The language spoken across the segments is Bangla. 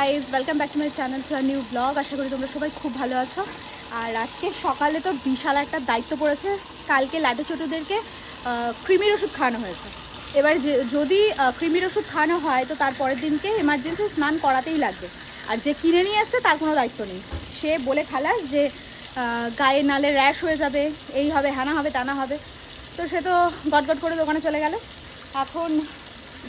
Guys welcome back to my channel to our new blog আশা করি তোমরা সবাই খুব ভালো আছো। আর আজকে সকালে তো বিশাল একটা দায়িত্ব পড়েছে। কালকে লাটু ছোটুদেরকে ক্রিমির ওষুধ খাওয়ানো হয়েছে। এবার যদি ক্রিমির ওষুধ খাওয়ানো হয়, তো তার পরের দিনকে এমার্জেন্সি স্নান করাতেই লাগবে। আর যে কিনে নিয়ে এসছে, তার কোনো দায়িত্ব নেই। সে বলে খালাস যে গায়ে নালে র্যাশ হয়ে যাবে, এই হবে, হানা হবে, টানা হবে। তো সে তো গটগট করে দোকানে চলে গেল। এখন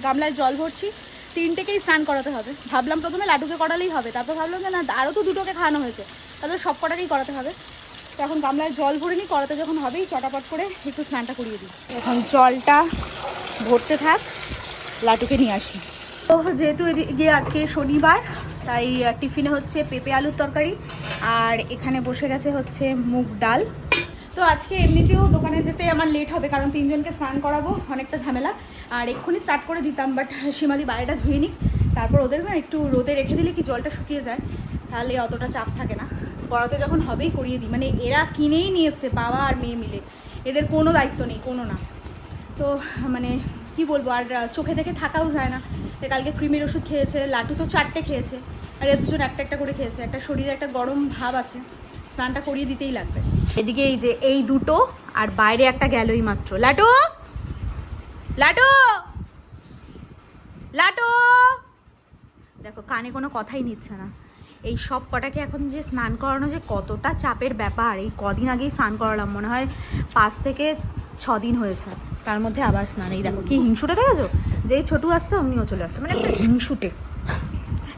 গামলায় জল ভরছি। তিনটেকেই স্নান করাতে হবে। ভাবলাম প্রথমে লাডুকে করালেই হবে, তারপর ভাবলাম যে না আরও তো দুটোকে খাওয়ানো হয়েছে, তাহলে সব কটাকেই করাতে হবে। তো এখন গামলায় জল ভরে নিই, করাতে যখন হবেই চটাপট করে একটু স্নানটা করিয়ে দিই। এখন জলটা ভরতে থাক লাটুকে নিয়ে আসি। তো যেহেতু এদিকে আজকে শনিবার, তাই টিফিনে হচ্ছে পেঁপে আলুর তরকারি, আর এখানে বসে গেছে হচ্ছে মুগ ডাল। তো আজকে এমনিতেও দোকানে যেতে আমার লেট হবে, কারণ তিনজনকে স্নান করাবো, অনেকটা ঝামেলা। আর এক্ষুনি স্টার্ট করে দিতাম বাট সীমাদি বাইরেটা ধুয়ে নিই তারপর ওদের না একটু রোদে রেখে দিলে কি জলটা শুকিয়ে যায়, তাহলে অতটা চাপ থাকে না। করাতে যখন হবেই, করিয়ে দিই। মানে এরা কিনেই নিয়ে এসছে, বাবা আর মেয়ে মিলে। এদের কোনো দায়িত্ব নেই, কোনো না। তো মানে কি বলব, আর চোখে দেখে থাকাও যায় না। কালকে ক্রিমের ওষুধ খেয়েছে লাটু তো চারটে খেয়েছে। আর এ দুজন একটা একটা করে খেয়েছে। একটা শরীরে একটা গরম ভাব আছে। স্নানটা করিয়ে দিতেই লাগবে। এদিকে এই যে এই দুটো, আর বাইরে একটা গেলই মাত্র। লাটু? লাটু? লাটু? দেখো, কানে কোনো কথাই নিচ্ছে না। এই সব কটাকে এখন যে স্নান করানো যে কতটা চাপের ব্যাপার, এই কদিন আগেই স্নান করালাম, মনে হয় পাঁচ থেকে ছ দিন হয়েছে। তার মধ্যে আবার স্নান। এই দেখো, কি হিংসুটে দেখেছ? যেই ছোটু আসছে, অমনিও চলে আসছে। মানে একটা হিংসুটে।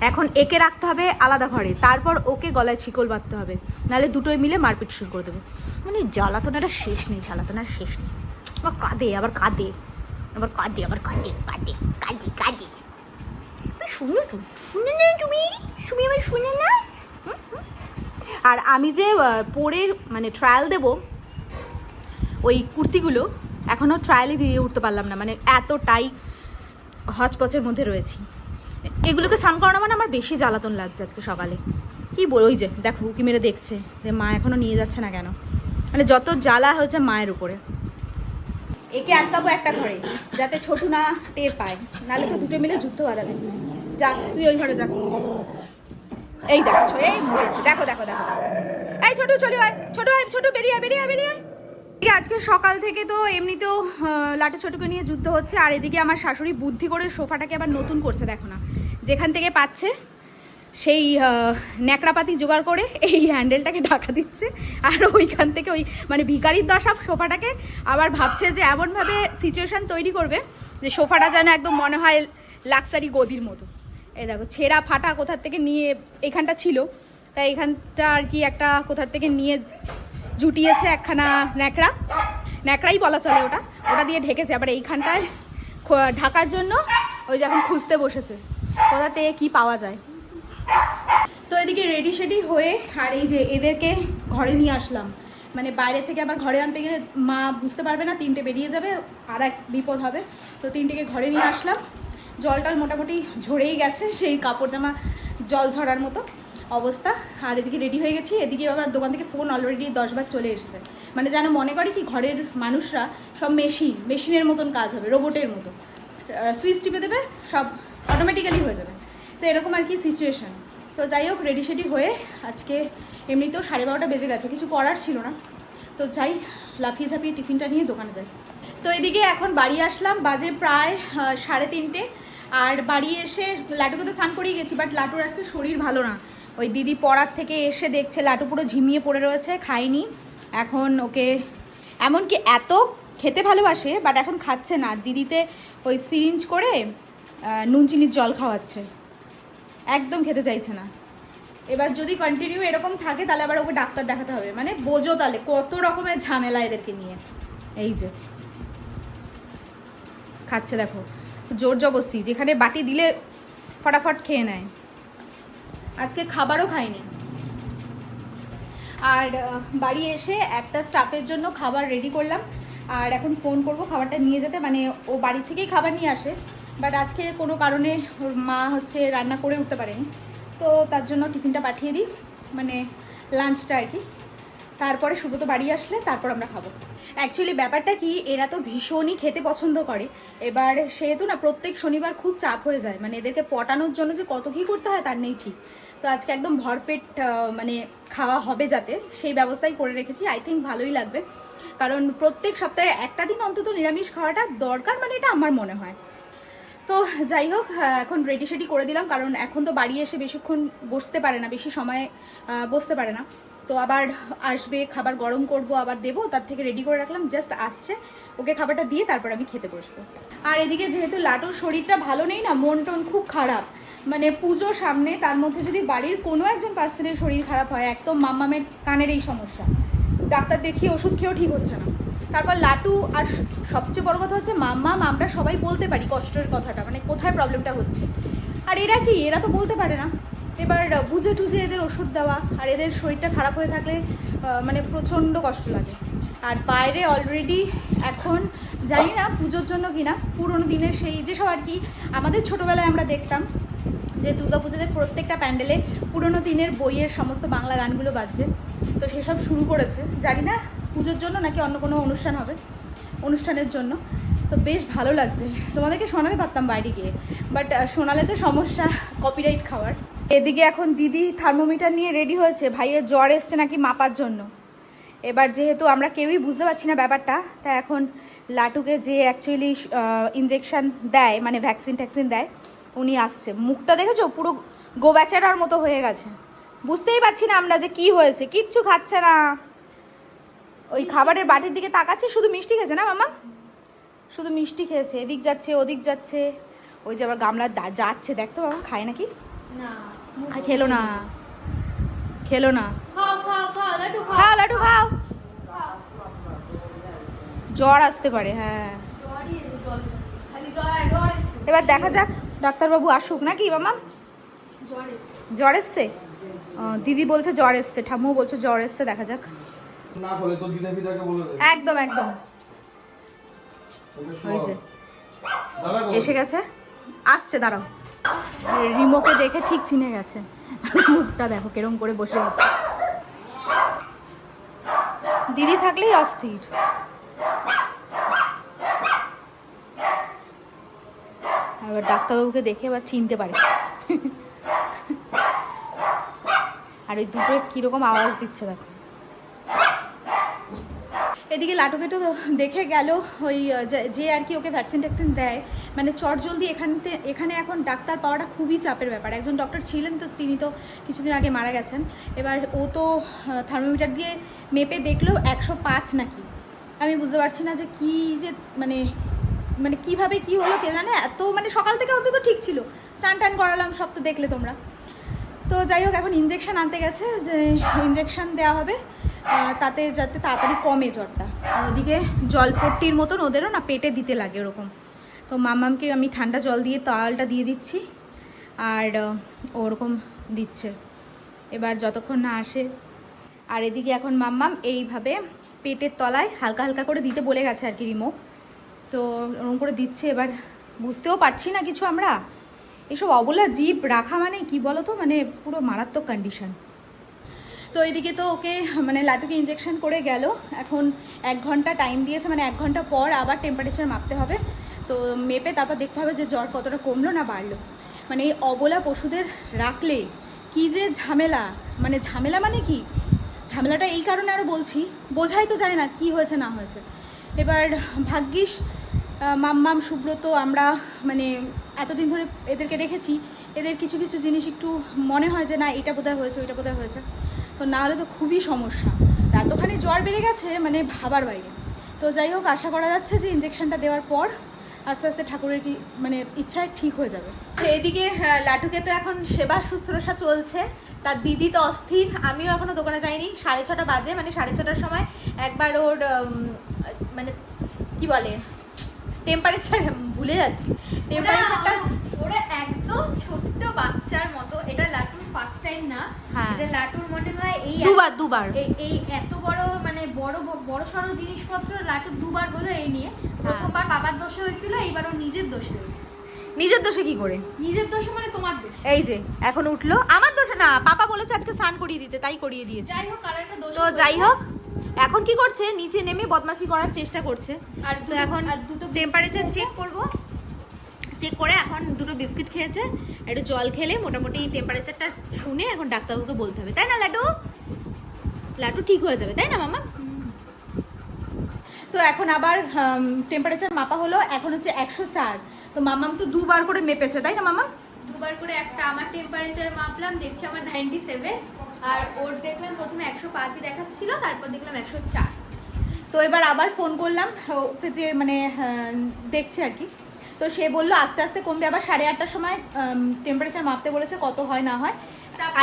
এখন একে রাখতে হবে আলাদা ঘরে, তারপর ওকে গলায় ছিকল বাঁধতে হবে। নাহলে দুটোই মিলে মারপিট শুরু করে দেবো। মানে জ্বালাতনাটা শেষ নেই, জ্বালাতনার শেষ নেই। আবার কাঁদে আবার কাঁদে আবার কাঁদে আবার কাঁদে কাঁদে কাঁদে কাঁদে। শুনো শুনে না তুমি? তুমি আমার শুনে না। আর আমি যে পরে মানে ট্রায়াল দেব, ওই কুর্তিগুলো এখনও ট্রায়ালই দিয়ে উঠতে পারলাম না। মানে এতটাই হচপচের মধ্যে রয়েছি। এগুলোকে স্নান করানো মানে আমার বেশি জ্বালাতন লাগছে আজকে সকালে। কি বল, ওই যে, দেখো, উকি মেরে দেখছে যে মা এখনও নিয়ে যাচ্ছে না কেন? মানে যত জ্বালা হয়েছে মায়ের উপরে। একে আটকাবো একটা ঘরে, যাতে ছোটু না টের পায়। নাহলে তো দুটো মিলে যুদ্ধ বাঁধাবে। যা, তুই ওই ঘরে যা। এই দেখো এই মরেছে দেখো দেখো দেখো। এই ছোটু, চলে আয়। ছোট আয়, ছোট, বেরিয়ে বেরিয়ে বেরিয়ে। আজকে সকাল থেকে তো এমনিতেও লাটু ছোটুকে নিয়ে যুদ্ধ হচ্ছে। আর এদিকে আমার শাশুড়ি বুদ্ধি করে সোফাটাকে আবার নতুন করছে, দেখো না। যেখান থেকে পাচ্ছে, সেই ন্যাকড়াপাতি জোগাড় করে এই হ্যান্ডেলটাকে ঢাকা দিচ্ছে। আর ওইখান থেকে ওই মানে ভিকারির দশা সোফাটাকে আবার ভাবছে যে এমনভাবে সিচুয়েশান তৈরি করবে যে সোফাটা যেন একদম মনে হয় লাক্সারি গদির মতো। এই দেখো, ছেঁড়া ফাটা কোথার থেকে নিয়ে, এখানটা ছিল, তাই এখানটা আর কি একটা কোথার থেকে নিয়ে জুটিয়েছে একখানা ন্যাকড়া। ন্যাকড়াই বলা চলে ওটা ওটা দিয়ে ঢেকেছে। আবার এইখানটায় ঢাকার জন্য ওই যখন খুঁজতে বসেছে। কোথা থেকে কী পাওয়া যায়? তো এদিকে রেডি সেডি হয়ে আর এই যে এদেরকে ঘরে নিয়ে আসলাম। মানে বাইরে থেকে আবার ঘরে আনতে গেলে মা বুঝতে পারবে না, তিনটে বেরিয়ে যাবে, আর এক বিপদ হবে। তো তিনটেকে ঘরে নিয়ে আসলাম। জলটাল মোটামুটি ঝরেই গেছে, সেই কাপড় জামা জল ঝরার মতো অবস্থা। আর এদিকে রেডি হয়ে গেছি। এদিকে আবার দোকান থেকে ফোন অলরেডি দশবার চলে এসেছে। মানে যেন মনে করে কি ঘরের মানুষরা সব মেশিন মেশিনের মতন কাজ হবে রোবটের মতো। সুইচ টিপে দেবে, সব অটোমেটিক্যালি হয়ে যাবে। তো এরকম আর কি সিচুয়েশান তো যাই হোক রেডি সেডি হয়ে আজকে এমনিতেও সাড়ে বারোটা বেজে গেছে, কিছু করার ছিল না। তো যাই, লাফিয়ে ঝাঁপিয়ে টিফিনটা নিয়ে দোকানে যাই। তো এদিকে এখন বাড়ি আসলাম, বাজে প্রায় সাড়ে তিনটে। আর বাড়ি এসে লাটুকে তো স্নান করিয়ে গেছি বাট লাটুর আজকে শরীর ভালো না। ওই দিদি পড়ার থেকে এসে দেখছে লাটু পুরো ঝিমিয়ে পড়ে রয়েছে, খায়নি। এখন ওকে এমনকি এত খেতে ভালোবাসে বাট এখন খাচ্ছে না। দিদিতে ওই সিরিঞ্জ করে নুন চিনির জল খাওয়াচ্ছে। একদম খেতে চাইছে না। এবার যদি কন্টিনিউ এরকম থাকে, তাহলে আবার ওকে ডাক্তার দেখাতে হবে। মানে বোঝো তাহলে, কত রকমের ঝামেলা এদেরকে নিয়ে। এই যে। খাচ্ছে দেখো। জোর জবস্তি যেখানে বাটি দিলে ফটাফট খেয়ে নেয়। আজকে খাবারও খায়নি। আর বাড়ি এসে একটা স্টাফের জন্য খাবার রেডি করলাম। আর এখন ফোন করব, খাবারটা নিয়ে যেতে। মানে ও বাড়ি থেকেই খাবার নিয়ে আসে। বাট আজকে কোনো কারণে ওর মা হচ্ছে রান্না করে উঠতে পারেনি। তো তার জন্য টিফিনটা পাঠিয়ে দিই মানে লাঞ্চটা আর কি। তারপরে সুব্রত বাড়ি আসলে, তারপর আমরা খাব। অ্যাকচুয়ালি ব্যাপারটা কি, এরা তো ভীষণই খেতে পছন্দ করে। এবার সেহেতু না, প্রত্যেক শনিবার খুব চাপ হয়ে যায়। মানে এদেরকে পটানোর জন্য যে কত কী করতে হয়, তার নেই ঠিক। তো আজকে একদম ভরপেট মানে খাওয়া হবে যাতে, সেই ব্যবস্থাই করে রেখেছি। আই থিঙ্ক ভালোই লাগবে। কারণ প্রত্যেক সপ্তাহে একটা দিন অন্তত নিরামিষ খাওয়াটা দরকার মানে এটা আমার মনে হয়। তো যাই হোক এখন রেডি সেডি করে দিলাম, কারণ এখন তো বাড়ি এসে বেশিক্ষণ বসতে পারে না, বেশি সময় বসতে পারে না। তো আবার আসবে, খাবার গরম করব, আবার দেবো, তার থেকে রেডি করে রাখলাম জাস্ট আসছে। ওকে খাবারটা দিয়ে তারপর আমি খেতে বসবো। আর এদিকে যেহেতু লাটুর শরীরটা ভালো নেই না, মন টন খুব খারাপ। মানে পুজো সামনে, তার মধ্যে যদি বাড়ির কোনো একজন পার্সনের শরীর খারাপ হয়, একদম মাম্মামের কানের এই সমস্যা। ডাক্তার দেখিয়ে ওষুধ খেয়েও ঠিক হচ্ছে না। তারপর লাটু, আর সবচেয়ে বড় কথা হচ্ছে মাম্মাম আমরা সবাই বলতে পারি কষ্টের কথাটা মানে কোথায় প্রবলেমটা হচ্ছে। আর এরা কি? এরা তো বলতে পারে না। এবার বুঝে টুঝে এদের ওষুধ দেওয়া, আর এদের শরীরটা খারাপ হয়ে থাকলে মানে প্রচণ্ড কষ্ট লাগে। আর বাইরে অলরেডি এখন, জানি না পুজোর জন্য কিনা, পুরোনো দিনের সেই যেসব আর কি, আমাদের ছোটোবেলায় আমরা দেখতাম যে দুর্গাপুজোতে প্রত্যেকটা প্যান্ডেলে পুরোনো দিনের বইয়ের সমস্ত বাংলা গানগুলো বাজছে। তো সেসব শুরু করেছে। জানি না পুজোর জন্য নাকি অন্য কোনো অনুষ্ঠান হবে? অনুষ্ঠানের জন্য। তো বেশ ভালো লাগছে। তোমাদেরকে শোনাতে পারতাম বাইরে গিয়ে। বাট শোনালে তো সমস্যা কপিরাইট খাওয়ার। এদিকে এখন দিদি থার্মোমিটার নিয়ে রেডি হয়েছে। ভাইয়ের জ্বর এসছে নাকি মাপার জন্য। এবার যেহেতু আমরা কেউই বুঝতে পারছি না ব্যাপারটা তাই এখন লাটুকে যে অ্যাকচুয়ালি ইঞ্জেকশন দেয় মানে ভ্যাকসিন ট্যাকসিন দেয়, উনি আসছে। মুখটা দেখেছ? পুরো গোবাচারার মতো হয়ে গেছে। বুঝতেই পারছি না আমরা যে কি হয়েছে। কিচ্ছু খাচ্ছে না। ওই খাবারের বাটির দিকে তাকাচ্ছে শুধু মিষ্টি খেয়েছে না মামা? শুধু মিষ্টি খেয়েছে এদিক যাচ্ছে ওদিক যাচ্ছে। ওই যে আবার গামলা দা- যাচ্ছে দেখতো বাবা খায় নাকি? না খেলো না। খেলো না। খাও খাও খাও। জ্বর আসতে পারে হ্যাঁ। এবার দেখা যাক ডাক্তারবাবু আসুক নাকি মামা? জ্বর এসছে। দিদি বলছে জ্বর এসছে ঠাম্মু বলছে জ্বর এসছে দেখা যাক। না বলে তো দিদা ফিদাকে বলে দে একদম একদম। কোথায়? এসে গেছে? আসছে দাঁড়াও। রিমোকে দেখে ঠিক চিনে গেছে। মুখটা দেখো কেরম করে বসে আছে। দিদি থাকলেই অস্থির। এবার ডাক্তারবাবুকে দেখে এবার চিনতে পারে। আর ওই দুটো কীরকম আওয়াজ দিচ্ছে দেখো। এদিকে লাটুকে তো দেখে গেল ওই যে- আর কি ওকে ভ্যাকসিন ট্যাকসিন দেয় মানে চট জলদি এখানতে, এখানে এখন ডাক্তার পাওয়াটা খুবই চাপের ব্যাপার। একজন ডক্টর ছিলেন তো, তিনি তো কিছুদিন আগে মারা গেছেন। এবার ও তো থার্মোমিটার দিয়ে মেপে দেখল একশো পাঁচ নাকি। আমি বুঝতে পারছি না যে কি যে মানে মানে কীভাবে কি হলো কে জানে, এত মানে সকাল থেকে অন্তত ঠিক ছিল। স্টান টান করালাম, সব তো দেখলে তোমরা। তো যাই হোক, এখন ইঞ্জেকশন আনতে গেছে যে ইঞ্জেকশন দেওয়া হবে। তাতে যাতে তাড়াতাড়ি কমে জ্বরটা। আর ওদিকে জলপট্টির মতন ওদেরও না পেটে দিতে লাগে ওরকম। তো মামামকে আমি ঠান্ডা জল দিয়ে তালটা দিয়ে দিচ্ছি, আর ওরকম দিচ্ছে। এবার যতক্ষণ না আসে। আর এদিকে এখন মাম্মাম এইভাবে পেটের তলায় হালকা হালকা করে দিতে বলে গেছে আর কি রিমো। তো ওরকম করে দিচ্ছে এবার। বুঝতেও পারছি না কিছু আমরা। এসব অবলা জীব রাখা মানে কি বলো তো মানে পুরো মারাত্মক কন্ডিশন তো এদিকে তো ওকে মানে লাটুকে ইঞ্জেকশন করে গেল। এখন এক ঘণ্টা টাইম দিয়েছে মানে এক ঘণ্টা পর আবার টেম্পারেচার মাপতে হবে। তো মেপে তারপর দেখতে হবে যে জ্বর কতটা কমলো না বাড়লো। মানে এই অবলা পশুদের রাখলে কি যে ঝামেলা মানে ঝামেলা মানে কি? ঝামেলাটা এই কারণে আরও বলছি, বোঝাই তো যায় না কি হয়েছে, না হয়েছে। এবার ভাগ্যিস মাম্মাম, সুব্রত, আমরা মানে এতদিন ধরে এদেরকে রেখেছি এদের কিছু কিছু জিনিস একটু মনে হয় যে না, এটা বোধহয় হয়েছে, ওইটা বোধহয় হয়েছে। তো না হলে তো খুবই সমস্যা। এতখানি জ্বর বেড়ে গেছে মানে ভাবার বাইরে। তো যাই হোক আশা করা যাচ্ছে যে ইঞ্জেকশনটা দেওয়ার পর আস্তে আস্তে ঠাকুরের কি মানে ইচ্ছায় ঠিক হয়ে যাবে। তো এদিকে লাটুকে তো এখন সেবা শুশ্রূষা চলছে। তার দিদি তো অস্থির আমিও এখনও দোকানে যাইনি। সাড়ে ছটা বাজে মানে সাড়ে ছটার সময় একবার ওর মানে কি বলে টেম্পারেচার ভুলে যাচ্ছি। টেম্পারেচারটা ওরা- একদম ছোট্ট বাচ্চার মতো এটা লাটুর ফার্স্ট টাইম না হ্যাঁ। এটা লাটুর মনে হয় এই দুবার দুবার। এই এত বড় মানে বড় বড় সড়ো জিনিসপত্র লাটু দুবার হলো এই নিয়ে। হ্যাঁ। প্রথমবার বাবার দোষে হয়েছিল এইবার ওর নিজের দোষে হয়েছে। নিজের দোষে কি করে? নিজের দোষে মানে তোমার দোষ। এই যে এখন উঠল। আমার দোষে না পাপা বলেছে আজকে স্নান করিয়ে দিতে তাই করিয়ে দিয়েছে। যাই হোক আর একটা দোষ তো যাই হোক এখন কি করছে? নিচে নেমে বদমাশি করার চেষ্টা করছে। আর তো এখন দুটো টেম্পারেচার চেক করব। চেক করে এখন দুটো বিস্কিট খেয়েছে একটু জল খেলে মোটামুটি টেম্পারেচারটা শুনে এখন ডাক্তারবাবুকে বলতে হবে তাই না লাড্ডু? লাড্ডু ঠিক হয়ে যাবে তাই না মামা? তো এখন আবার টেম্পারেচার মাপা হলো এখন হচ্ছে একশো চার। তো মামাম তো দুবার করে মেপেছে তাই না মামা? দুবার করে একটা আমার টেম্পারেচার মাপলাম দেখছি আমার নাইনটি সেভেন আর ওর দেখলাম প্রথমে একশো পাঁচই দেখাচ্ছিল তারপর দেখলাম একশো চার। তো এবার আবার ফোন করলাম ওকে যে মানে দেখছে আর কি। তো সে বলল আস্তে আস্তে কমবে। আবার সাড়ে আটটার সময় টেম্পারেচার মাপতে বলেছে কত হয় না হয়।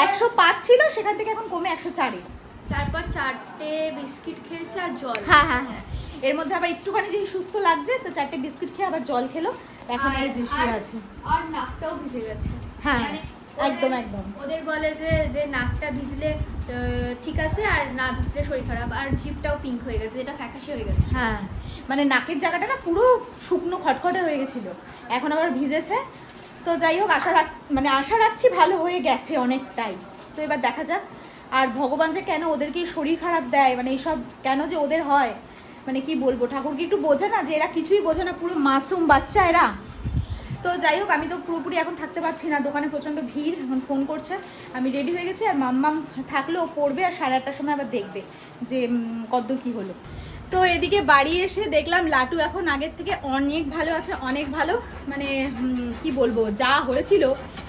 একশো পাঁচ ছিল সেখান থেকে এখন কমে একশো চারে। তারপর চারটে বিস্কিট খেয়েছে আর জল। হ্যাঁ হ্যাঁ হ্যাঁ। এর মধ্যে আবার একটুখানি যে সুস্থ লাগছে তো চারটে বিস্কিট খেয়ে আবার জল খেলো। এখন এই যে শুয়ে আর- আছে। আর নাকটাও ভিজে গেছে। হ্যাঁ, মানে একদম, একদম। ওদের বলে যে যে নাকটা ভিজলে ঠিক আছে আর না ভিজলে শরীর খারাপ। আর জিভটাও পিঙ্ক হয়ে গেছে এটা ফ্যাকাশে হয়ে গেছে। হ্যাঁ। মানে নাকের জায়গাটা না পুরো শুকনো খটখটে হয়ে গেছিল। এখন আবার ভিজেছে। তো যাই হোক, আশা রাখ মানে আশা রাখছি ভালো হয়ে গেছে অনেকটাই। তো এবার দেখা যাক। আর ভগবান যে কেন ওদেরকে শরীর খারাপ দেয় মানে এইসব কেন যে ওদের হয় মানে কি বলব? ঠাকুর কি একটু বোঝে না যে এরা কিছুই বোঝে না, পুরো মাসুম বাচ্চা এরা। তো যাই হোক, আমি তো পুরোপুরি এখন থাকতে পারছি না, দোকানে প্রচণ্ড ভিড়, এখন ফোন করছে। আমি রেডি হয়ে গেছি আর মাম্মাম থাকলেও পড়বে আর সাড়ে আটটার সময় আবার দেখবে যে কদ্দূর কী হলো। তো এদিকে বাড়ি এসে দেখলাম লাটু এখন আগের থেকে অনেক ভালো আছে অনেক ভালো। মানে কি বলব যা হয়েছিল।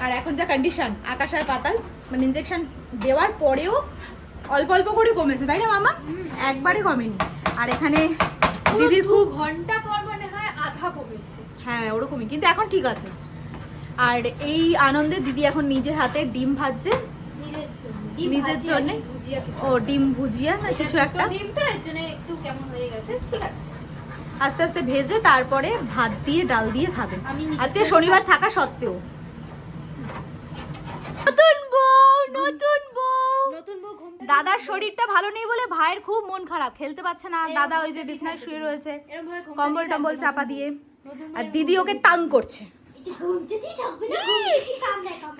আর এখন যা কন্ডিশন আকাশ আর পাতাল মানে ইঞ্জেকশন দেওয়ার পরেও অল্প অল্প করে কমেছে তাই না মামা? একবারে কমেনি। আর এখানে দিদির খুব ঘণ্টা পর মনে হয় আধা কমেছে। হ্যাঁ ওরকমই কিন্তু এখন ঠিক আছে। আর এই আনন্দে দিদি এখন নিজের হাতে ডিম ভাজছে। নিজের জন্য। ও ডিম ভুজিয়া না কিছু একটা? ডিম তো এর জন্য একটু কেমন হয়ে গেছে ঠিক আছে। আস্তে আস্তে ভেজে তারপরে ভাত দিয়ে ডাল দিয়ে খাবে। আজকে শনিবার থাকা সত্ত্বেও। নতুন বউ নতুন বউ। নতুন বউ দাদার শরীরটা ভালো নেই বলে ভাইয়ের খুব মন খারাপ। খেলতে পারছে না দাদা ওই যে বিছনায় শুয়ে রয়েছে। কম্বল টম্বল চাপা দিয়ে। আর দিদি ওকে তাং করছে।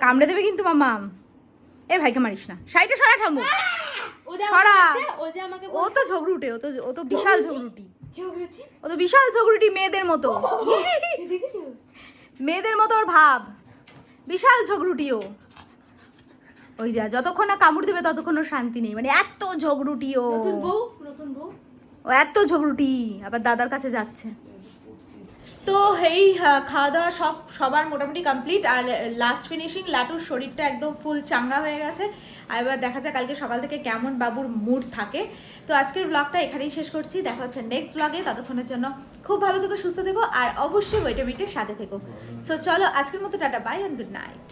কামড়ে দেবে কিন্তু মামা এ ভাইকে মারিস না। সাইডে সরা ঠাম্মু ও তো ঝগড়ুটে ও তো ও তো বিশাল ঝগড়ুটি। ও তো বিশাল ঝগড়ুটি মেয়েদের মতো। মেয়েদের মতো ওর ভাব। বিশাল ঝগড়ুটি ও। ওই যা যতক্ষণ না কামড় দেবে ততক্ষণ ওর শান্তি নেই। মানে এত ঝগড়ুটি ও। ও এত ঝগড়ুটি। আবার দাদার কাছে যাচ্ছে। তো এই খাওয়া দাওয়া সব সবার মোটামুটি কমপ্লিট আর লাস্ট ফিনিশিং লাটুর শরীরটা একদম ফুল চাঙ্গা হয়ে গেছে। আর এবার দেখা যাক কালকে সকাল থেকে কেমন বাবুর মুড থাকে। তো আজকের ব্লগটা এখানেই শেষ করছি। দেখা হচ্ছে নেক্সট ব্লগে ততক্ষণের জন্য খুব ভালো থেকো, সুস্থ থেকো আর অবশ্যই ওয়েটে মিটের সাথে থেকো। সো চলো আজকের মতো tata bye and good night